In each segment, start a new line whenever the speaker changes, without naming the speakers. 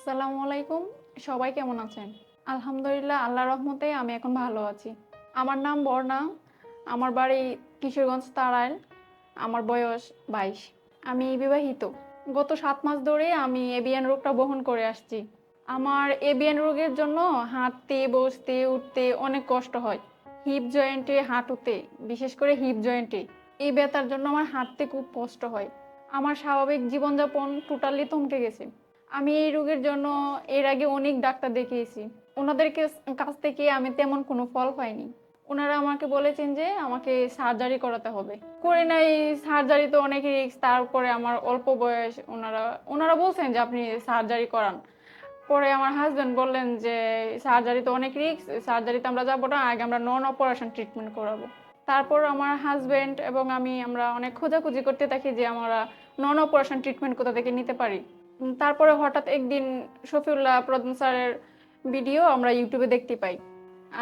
আসসালামু আলাইকুম। সবাই কেমন আছেন? আলহামদুলিল্লাহ আল্লাহ রহমতে আমি এখন ভালো আছি। আমার নাম বর্ণা। আমার বাড়ি কিশোরগঞ্জ, তারাইল। আমার বয়স বাইশ। আমি বিবাহিত। গত সাত মাস ধরে আমি এবিএন রোগটা বহন করে আসছি। আমার এবিএন রোগের জন্য হাঁটতে, বসতে, উঠতে অনেক কষ্ট হয়। হিপ জয়েন্টে হাঁটুতে, বিশেষ করে হিপ জয়েন্টে। এই ব্যথার জন্য আমার হাঁটতে খুব কষ্ট হয়। আমার স্বাভাবিক জীবনযাপন টোটালি থমকে গেছে। আমি এই রোগের জন্য এর আগে অনেক ডাক্তার দেখিয়েছি। ওনাদের কাছ থেকে আমি তেমন কোনো ফল পাইনি। ওনারা আমাকে বলেছেন যে আমাকে সার্জারি করাতে হবে। করে নাই, সার্জারি তো অনেক রিস্ক তারপরে আমার অল্প বয়স ওনারা ওনারা বলছেন যে আপনি সার্জারি করান। পরে আমার হাজব্যান্ড বললেন যে সার্জারি তো অনেক রিস্ক সার্জারিতে আমরা যাব না, আগে আমরা নন অপারেশন ট্রিটমেন্ট করাবো। তারপর আমার হাজব্যান্ড এবং আমি আমরা অনেক খোঁজাখুঁজি করতে থাকি যে আমরা নন অপারেশন ট্রিটমেন্ট কোথা থেকে নিতে পারি। তারপরে হঠাৎ একদিন শফিউল্লাহ প্রধান স্যারের ভিডিও আমরা ইউটিউবে দেখতে পাই।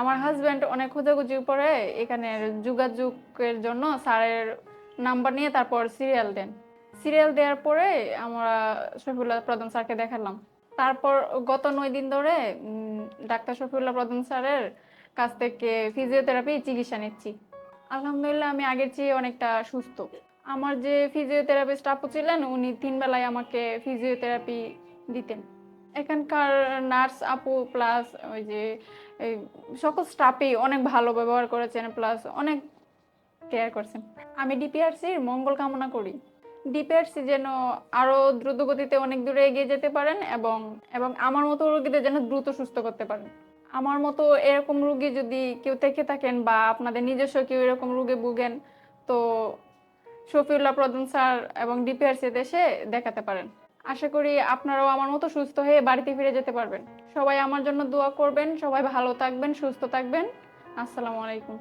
আমার হাজব্যান্ড অনেক খোঁজাখুঁজির পরে এখানে যোগাযোগের জন্য স্যারের নাম্বার নিয়ে তারপর সিরিয়াল দেন। সিরিয়াল দেওয়ার পরে আমরা শফিউল্লাহ প্রধান স্যারকে দেখালাম। তারপর গত নয় দিন ধরে ডাক্তার শফিউল্লাহ প্রধান স্যারের কাছ থেকে ফিজিওথেরাপি চিকিৎসা নিচ্ছি। আলহামদুলিল্লাহ আমি আগের চেয়ে অনেকটা সুস্থ। আমার যে ফিজিওথেরাপিস্ট আপু ছিলেন, উনি তিন বেলায় আমাকে ফিজিওথেরাপি দিতেন। এখানকার নার্স আপু প্লাস ওই যে সকল স্টাফই অনেক ভালো ব্যবহার করেছেন প্লাস অনেক কেয়ার করছেন। আমি ডিপিআরসির মঙ্গল কামনা করি। ডিপিআরসি যেন আরও দ্রুত গতিতে অনেক দূরে এগিয়ে যেতে পারেন এবং এবং আমার মতো রোগীদের যেন দ্রুত সুস্থ করতে পারেন। আমার মতো এরকম রুগী যদি কেউ থেকে থাকেন বা আপনাদের নিজস্ব কেউ এরকম রোগে ভুগেন, তো শফিউল্লাহ প্রধান স্যার এবং ডিপিআরসি দেশে দেখাতে পারেন। আশা করি আপনারাও আমার মতো সুস্থ হয়ে বাড়িতে ফিরে যেতে পারবেন। সবাই আমার জন্য দোয়া করবেন, সবাই ভালো থাকবেন, সুস্থ থাকবেন। আসসালামু আলাইকুম।